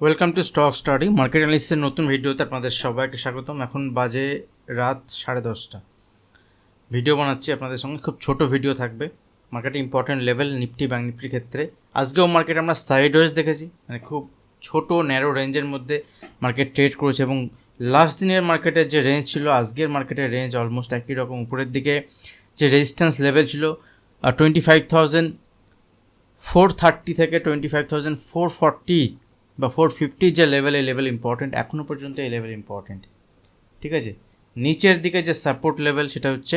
Welcome to stock study market অ্যানালিসিসের নতুন ভিডিওতে আপনাদের সবাইকে স্বাগতম। এখন বাজে রাত সাড়ে দশটা। ভিডিও বানাচ্ছি আপনাদের সঙ্গে। খুব ছোট ভিডিও থাকবে। মার্কেটে ইম্পর্টেন্ট লেভেল নিফটি, ব্যাঙ্ক নিফটির ক্ষেত্রে। আজকেও মার্কেট আমরা সাইড ওয়েজ দেখেছি। মানে খুব ছোট ন্যারো রেঞ্জের মধ্যে মার্কেট ট্রেড করেছে এবং লাস্ট দিনের মার্কেটের যে রেঞ্জ ছিল, আজকের মার্কেটের রেঞ্জ অলমোস্ট একই রকম। উপরের দিকে যে রেজিস্ট্যান্স লেভেল ছিল twenty five thousand four thirty থেকে twenty five thousand four forty বা ফোর ফিফটি যে লেভেল এই লেভেল ইম্পর্টেন্ট এখনও পর্যন্ত এই লেভেল ইম্পর্টেন্ট ঠিক আছে? নিচের দিকে যে সাপোর্ট লেভেল সেটা হচ্ছে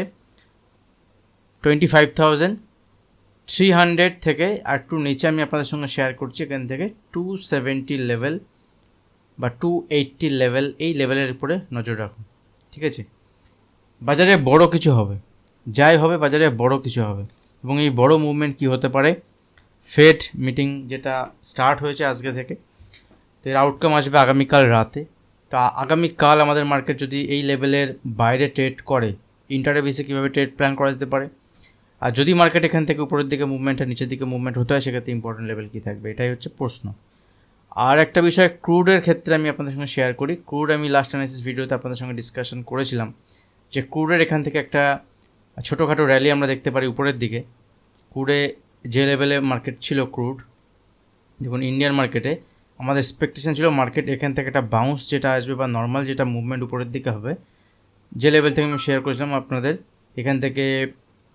twenty five thousand three hundred থেকে, আর একটু নিচে আমি আপনাদের সঙ্গে শেয়ার করছি, এখান থেকে টু সেভেন্টি লেভেল বা টু এইট্টি লেভেল এই লেভেলের উপরে নজর রাখুন। ঠিক আছে? বাজারে বড় কিছু হবে। যাই হবে, বাজারে বড় কিছু হবে। এবং এই বড় মুভমেন্ট কি হতে পারে? ফেড মিটিং যেটা স্টার্ট হয়েছে আজকে থেকে। তো এর আউটকাম আসবে আগামীকাল রাতে। তো আগামীকাল আমাদের মার্কেট যদি এই লেভেলের বাইরে ট্রেড করে ইন্টারে বেসে কীভাবে ট্রেড প্ল্যান করা যেতে পারে? আর যদি মার্কেট এখান থেকে উপরের দিকে মুভমেন্ট আর নিচের দিকে মুভমেন্ট হতে হয়, সেক্ষেত্রে ইম্পর্টেন্ট লেভেল কী থাকবে? এটাই হচ্ছে প্রশ্ন। আর একটা বিষয় ক্রুডের ক্ষেত্রে আমি আপনাদের সঙ্গে শেয়ার করি। ক্রুড আমি লাস্ট অ্যানালিসিস ভিডিওতে আপনাদের সঙ্গে ডিসকাশন করেছিলাম যে ক্রুডের এখান থেকে একটা ছোটোখাটো র্যালি আমরা দেখতে পারি উপরের দিকে। ক্রুডে যে লেভেলে মার্কেট ছিল ক্রুড দেখুন ইন্ডিয়ান মার্কেটে আমাদের এক্সপেকটেশন ছিল মার্কেট এখান থেকে একটা বাউন্স যেটা আসবে বা নর্মাল যেটা মুভমেন্ট উপরের দিকে হবে। যে লেভেল থেকে আমি শেয়ার করেছিলাম আপনাদের, এখান থেকে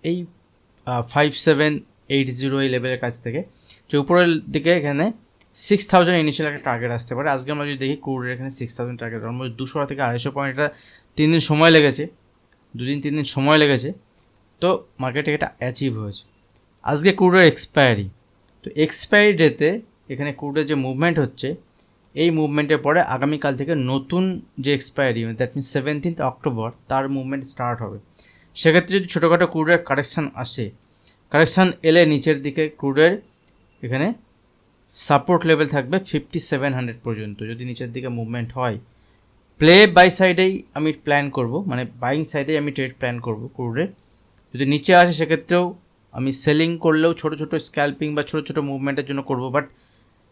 এই ফাইভ সেভেন এইট জিরো এই লেভেলের কাছ থেকে। যে উপরের দিকে এখানে সিক্স থাউজেন্ড ইনিশিয়াল একটা টার্গেট আসতে পারে। আজকে আমরা যদি দেখি ক্রুডের এখানে সিক্স থাউজেন্ড টার্গেট অলমোস্ট দুশো থেকে আড়াইশো পয়েন্ট এটা তিন দিন সময় লেগেছে। দুদিন, তিন দিন সময় লেগেছে। তো মার্কেটে এটা অ্যাচিভ হয়েছে। আজকে ক্রুডের এক্সপায়ারি তো এক্সপায়ারি ডেতে এখানে ক্রুডের যে মুভমেন্ট হচ্ছে, এই মুভমেন্টের পরে আগামীকাল থেকে নতুন যে expiry that means seventeenth October তার মুভমেন্ট স্টার্ট হবে। সেক্ষেত্রে যদি ছোটোখাটো ক্রুডের কারেকশান আসে কারেকশান এলে নিচের দিকে ক্রুডের এখানে সাপোর্ট লেভেল থাকবে ফিফটি সেভেন হান্ড্রেড পর্যন্ত। যদি নিচের দিকে মুভমেন্ট হয় প্লে বাই সাইডেই আমি প্ল্যান করব মানে বাইং সাইডেই আমি ট্রেড প্ল্যান করব ক্রুডের যদি নিচে আসে, সেক্ষেত্রেও আমি সেলিং করলেও ছোটো ছোটো স্ক্যাল্পিং বা ছোটো ছোটো মুভমেন্টের জন্য করব বাট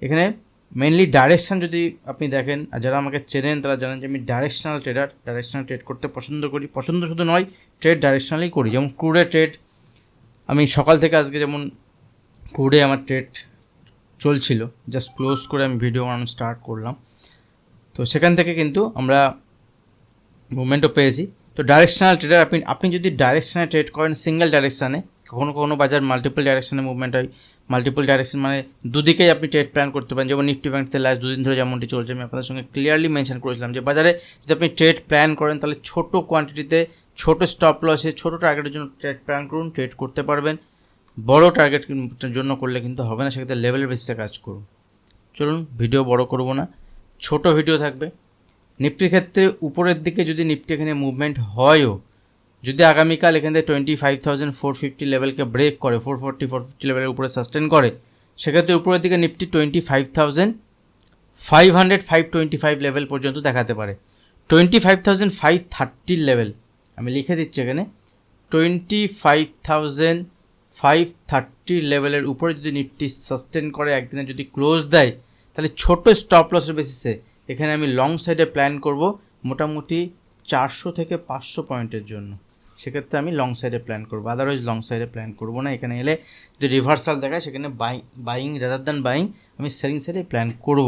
এখানে মেনলি ডাইরেকশান যদি আপনি দেখেন, আর যারা আমাকে চেনেন, তারা জানেন যে আমি ডাইরেকশনাল ট্রেডার ডাইরেকশনাল ট্রেড করতে পছন্দ করি। পছন্দ শুধু নয় ট্রেড ডাইরেকশনালি করি। যেমন ক্রুডে ট্রেড আমি সকাল থেকে আজকে যেমন ক্রুডে আমার ট্রেড চলছিল জাস্ট ক্লোজ করে আমি ভিডিও বানানো স্টার্ট করলাম। তো সেখান থেকে কিন্তু আমরা মুভমেন্টও পেয়েছি। তো ডাইরেকশনাল ট্রেডার আপনি আপনি যদি ডাইরেকশানে ট্রেড করেন সিঙ্গেল ডাইরেকশানে কখনো কখনো বাজার মাল্টিপল ডাইরেকশানে মুভমেন্ট হয়। মাল্টিপল ডাইরেকশন মানে দুদিকেই আপনি ট্রেড প্ল্যান করতে পারেন। যেমন নিফটি ব্যাংকতে লাস্ট দুদিন ধরে যেমনটি চলছে, আমি আপনাদের সঙ্গে ক্লিয়ারলি মেনশন করেছিলাম যে বাজারে যদি আপনি ট্রেড প্ল্যান করেন, তাহলে ছোট কোয়ান্টিটিতে ছোট স্টপ লসে ছোট টার্গেটের জন্য ট্রেড প্ল্যান করুন ট্রেড করতে পারবেন। বড় টার্গেটের জন্য করলে কিন্তু হবে না, সেক্ষেত্রে লেভেলের বেসিসে কাজ করুন। চলুন ভিডিও বড় করব না। ছোট ভিডিও থাকবে। নিফটির ক্ষেত্রে উপরের দিকে যদি নিফটি এখানে মুভমেন্ট হয়ও যদি আগামীকাল এখান থেকে twenty five thousand four fifty লেভেলকে break করে ফোর ফোরটি ফোর ফিফটি লেভেলের উপরে সাস্টেন করে, সেক্ষেত্রে উপরের দিকে Nifty twenty five thousand five hundred five twenty five level পর্যন্ত দেখাতে পারে। টোয়েন্টি ফাইভ থাউজেন্ড ফাইভ থার্টির লেভেল আমি লিখে দিচ্ছি এখানে twenty five thousand five thirty লেভেলের উপরে যদি নিফটি সাস্টেন করে, একদিনে যদি ক্লোজ দেয়, তাহলে ছোট স্টপ লসের বেসিসে এখানে আমি লং সাইডে প্ল্যান করব মোটামুটি চারশো থেকে পাঁচশো পয়েন্টের জন্য। সেক্ষেত্রে আমি লং সাইডে প্ল্যান করব। আদারওয়াইজ লং সাইডে প্ল্যান করব না। এখানে এলে যদি রিভার্সাল দেখায়, সেখানে buy buying rather than buying আমি সেলিং সাইডে প্ল্যান করব।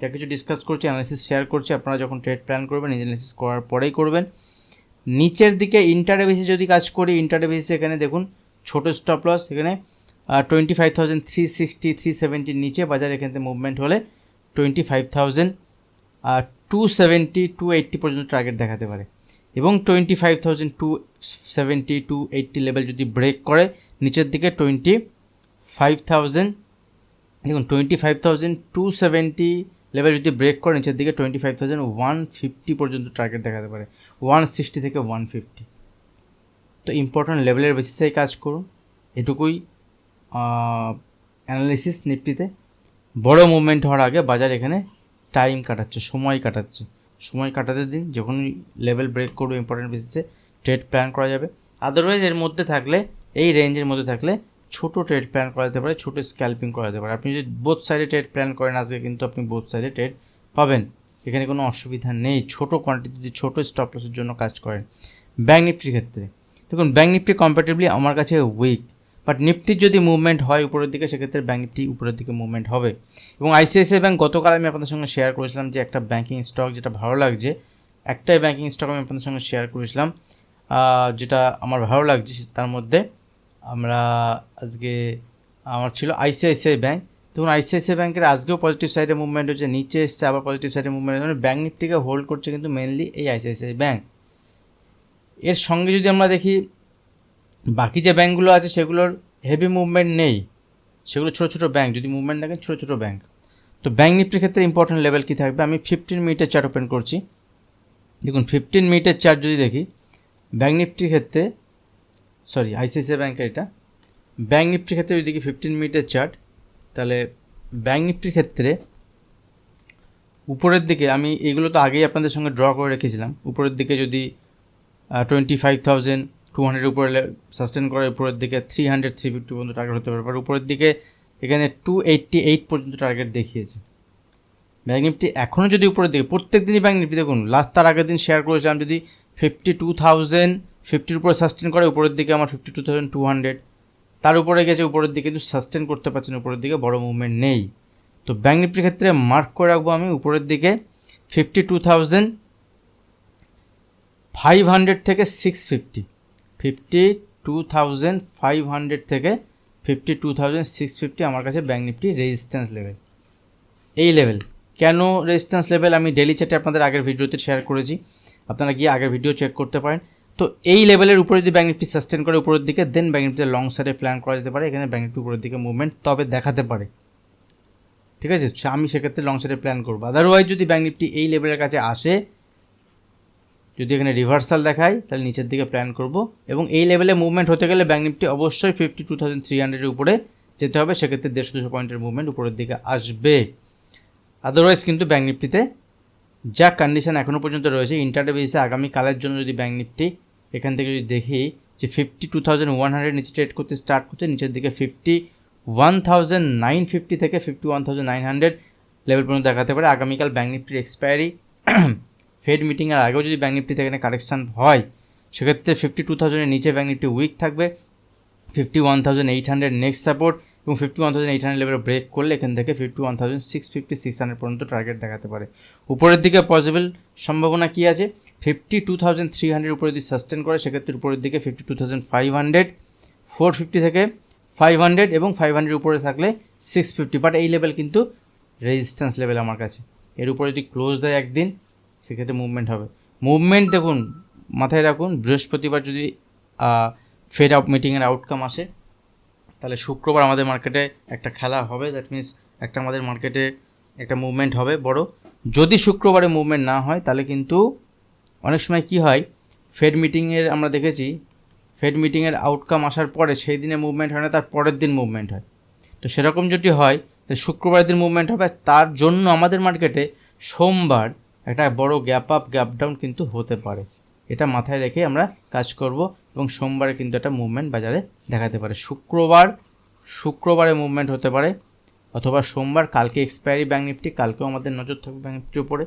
যা কিছু ডিসকাস করছি অ্যানালিসিস শেয়ার করছি, আপনারা যখন ট্রেড প্ল্যান করবেন অ্যানালিসিস করার পরেই করবেন। নিচের দিকে ইন্টারে বেসি যদি কাজ করি ইন্টারে বেসি এখানে দেখুন, ছোট স্টপ লস এখানে twenty five thousand three sixty three সেভেন্টির নিচে, বাজার এখান থেকে মুভমেন্ট হলে twenty five thousand two seventy two eighty পর্যন্ত টার্গেট দেখাতে পারে। এবং twenty five thousand two seventy two eighty level যদি ব্রেক করে, নিচের দিকে টোয়েন্টি ফাইভ থাউজেন্ড দেখুন twenty five thousand two seventy level যদি ব্রেক করে, নিচের দিকে twenty five thousand one fifty পর্যন্ত টার্গেট দেখাতে পারে। ওয়ান সিক্সটি থেকে ওয়ান ফিফটি তো ইম্পর্ট্যান্ট লেভেলের বেসিসেই কাজ করুন। এটুকুই অ্যানালিসিস নিফটিতে। বড় মুভমেন্ট হওয়ার আগে বাজার এখানে টাইম কাটাচ্ছে, সময় কাটাচ্ছে। সময় কাটাতে দিন যখনই লেভেল ব্রেক করবে ইম্পর্টেন্ট বেসিসে ট্রেড প্ল্যান করা যাবে। আদারওয়াইজ এর মধ্যে থাকলে, এই রেঞ্জের মধ্যে থাকলে ছোট ট্রেড প্ল্যান করা যেতে পারে, ছোট স্ক্যাল্পিং করা যেতে পারে। আপনি যদি বোথ সাইডে ট্রেড প্ল্যান করেন, আজকে কিন্তু আপনি বোথ সাইডে ট্রেড পাবেন। এখানে কোনো অসুবিধা নেই। ছোট কোয়ান্টিটি যদি ছোটো স্টপ লসের জন্য কাজ করেন ব্যাঙ্ক নিফটির ক্ষেত্রে। দেখুন ব্যাঙ্ক নিফটি কম্পারেটিভলি আমার কাছে উইক বাট নিফটির যদি মুভমেন্ট হয় উপরের দিকে, সেক্ষেত্রে ব্যাঙ্ক নিফটি উপরের দিকে মুভমেন্ট হবে। এবং আইসিআইসিআই ব্যাঙ্ক গতকাল আমি আপনাদের সঙ্গে শেয়ার করেছিলাম যে একটা ব্যাঙ্কিং স্টক যেটা ভালো লাগছে, একটাই ব্যাঙ্কিং স্টক আমি আপনাদের সঙ্গে শেয়ার করেছিলাম যেটা আমার ভালো লাগছে তার মধ্যে আমরা আজকে, আমার ছিল আইসিআইসিআই ব্যাঙ্ক দেখুন আইসিআইসিআই ব্যাঙ্কের আজকেও পজিটিভ সাইডে মুভমেন্ট হচ্ছে নিচে এসছে, আবার পজিটিভ সাইডে মুভমেন্ট হচ্ছে ব্যাঙ্ক নিফটিকে হোল্ড করছে কিন্তু মেনলি এই আইসিআইসিআই ব্যাঙ্ক এর সঙ্গে যদি আমরা দেখি বাকি যে ব্যাঙ্কগুলো আছে সেগুলোর হেভি মুভমেন্ট নেই। সেগুলো ছোটো ছোটো ব্যাঙ্ক যদি মুভমেন্ট দেখেন ছোটো ছোটো ব্যাঙ্ক তো ব্যাঙ্ক নিফটির ক্ষেত্রে ইম্পর্টেন্ট লেভেল কী থাকবে? আমি ফিফটিন মিনিটের চার্ট ওপেন করছি। দেখুন ফিফটিন মিনিটের চার্ট যদি দেখি ব্যাঙ্ক নিফটির ক্ষেত্রে সরি আইসিআইসিআই ব্যাঙ্কের এটা। ব্যাঙ্ক নিফটির ক্ষেত্রে যদি দেখি ফিফটিন মিনিটের চার্ট তাহলে ব্যাঙ্ক নিফটির ক্ষেত্রে উপরের দিকে, আমি এগুলো তো আগেই আপনাদের সঙ্গে ড্র করে রেখেছিলাম। উপরের দিকে যদি twenty five thousand two hundred উপরে সাস্টেন করে উপরের দিকে থ্রি হান্ড্রেড থ্রি ফিফটি পর্যন্ত টার্গেট হতে পারে। উপরের দিকে এখানে টু এইট্টি এইট পর্যন্ত টার্গেট দেখিয়েছে। ব্যাঙ্ক নিফটি এখনও যদি উপরের দিকে প্রত্যেক দিনই ব্যাঙ্ক নিফটি দেখুন লাস্ট তার আগের দিন শেয়ার করেছিলাম যদি ফিফটি টু থাউজেন্ড ফিফটির উপরে সাস্টেন করে, উপরের দিকে আমার fifty two thousand two hundred তার উপরে গেছে, উপরের দিকে কিন্তু সাস্টেন করতে পারছেন, উপরের দিকে বড় মুভমেন্ট নেই। তো ব্যাঙ্ক নিফটির ক্ষেত্রে মার্ক করে রাখব আমি, উপরের দিকে fifty two thousand five hundred থেকে six fifty fifty two thousand five hundred থেকে fifty two thousand six fifty আমার কাছে ব্যাঙ্ক নিফটি রেজিস্ট্যান্স লেভেল এই লেভেল কেন রেজিস্ট্যান্স লেভেল আমি ডেলি চ্যাটে আপনাদের আগের ভিডিওতে শেয়ার করেছি। আপনারা গিয়ে আগের ভিডিও চেক করতে পারেন। তো এই লেভেলের উপরে যদি ব্যাঙ্ক নিফটি সাস্টেন করে উপরের দিকে দেন ব্যাঙ্ক নিফটিতে লং সাইডে প্ল্যান করা যেতে পারে। এখানে ব্যাঙ্ক নিফটি উপরের দিকে মুভমেন্ট তবে দেখাতে পারে। ঠিক আছে? আমি সেক্ষেত্রে লং সাইডে প্ল্যান করব। আদারওয়াইজ যদি ব্যাঙ্ক নিফটি এই লেভেলের কাছে আসে যদি এখানে রিভার্সাল দেখায় তাহলে নিচের দিকে প্ল্যান করব। এবং এই লেভেলে মুভমেন্ট হতে গেলে ব্যাঙ্ক নিফটি অবশ্যই ফিফটি টু থাউজেন্ড থ্রি হান্ড্রেডের উপরে যেতে হবে। সেক্ষেত্রে দেড়শো দুশো পয়েন্টের মুভমেন্ট উপরের দিকে আসবে। আদারওয়াইজ কিন্তু ব্যাঙ্ক নিফটিতে যা কন্ডিশন এখনও পর্যন্ত রয়েছে ইন্টারডে বেসিসে আগামীকালের জন্য যদি ব্যাঙ্ক নিফটি এখান থেকে যদি দেখি যে fifty two thousand one hundred নিচে ট্রেড করতে স্টার্ট করছে, নিচের দিকে fifty one thousand nine fifty থেকে fifty one thousand nine hundred level পর্যন্ত দেখাতে পারে। আগামীকাল ব্যাঙ্ক নিফটির এক্সপায়ারি ফেড মিটিংয়ের আগেও যদি ব্যাঙ্ক নিফটি থেকে কারেকশান হয়, সেক্ষেত্রে ফিফটি টু থাউজেন্ডের নিচে ব্যাঙ্ক নিফটি উইক থাকবে fifty one thousand eight hundred next support এবং fifty one thousand eight hundred level break করলে এখান থেকে fifty one thousand six fifty six hundred পর্যন্ত টার্গেট দেখাতে পারে। উপরের দিকে পসিবল সম্ভাবনা কী আছে? Fifty two thousand three hundred উপরে যদি সাস্টেন করে, সেক্ষেত্রে উপরের দিকে fifty two thousand five hundred four fifty থেকে ফাইভ হান্ড্রেড এবং ফাইভ হান্ড্রেড উপরে থাকলে সিক্স ফিফটি বাট এই লেভেল কিন্তু রেজিস্ট্যান্স লেভেল আমার কাছে। এর উপরে যদি ক্লোজ দেয় একদিন সেক্ষেত্রে মুভমেন্ট হবে। মুভমেন্ট দেখুন, মাথায় রাখুন, বৃহস্পতিবার যদি ফেড আপ মিটিংয়ের আউটকাম আসে, তাহলে শুক্রবার আমাদের মার্কেটে একটা খেলা হবে। দ্যাট মিন্স একটা আমাদের মার্কেটে একটা মুভমেন্ট হবে বড়। যদি শুক্রবারে মুভমেন্ট না হয়, তাহলে কিন্তু অনেক সময় কি হয় ফেড মিটিংয়ের আমরা দেখেছি ফেড মিটিংয়ের আউটকাম আসার পরে সেই দিনে মুভমেন্ট হয় না, তার পরের দিন মুভমেন্ট হয়। তো সেরকম যদি হয়, তাহলে শুক্রবারের দিন মুভমেন্ট হবে। তার জন্য আমাদের মার্কেটে সোমবার একটা বড় গ্যাপ আপ গ্যাপ ডাউন কিন্তু হতে পারে। এটা মাথায় রেখে আমরা কাজ করব এবং সোমবারে কিন্তু একটা মুভমেন্ট বাজারে দেখাতে পারে। শুক্রবার, শুক্রবারে মুভমেন্ট হতে পারে অথবা সোমবার কালকে এক্সপায়ারি ব্যাঙ্ক নিফটি কালকেও আমাদের নজর থাকবে ব্যাঙ্ক নিফটির উপরে।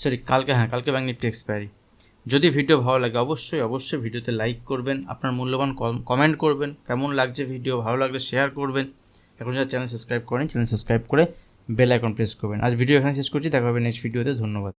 সরি কালকে হ্যাঁ কালকে ব্যাঙ্ক নিফটি এক্সপায়ারি যদি ভিডিও ভালো লাগে অবশ্যই অবশ্যই ভিডিওতে লাইক করবেন, আপনার মূল্যবান কমেন্ট করবেন, কেমন লাগছে ভিডিও ভালো লাগলে শেয়ার করবেন। এখন যারা চ্যানেল সাবস্ক্রাইব করেন চ্যানেল সাবস্ক্রাইব করে বেল আইকন প্রেস করবেন। আজ ভিডিও এখানে শেষ করছি দেখা হবে নেক্সট ভিডিওতে ধন্যবাদ।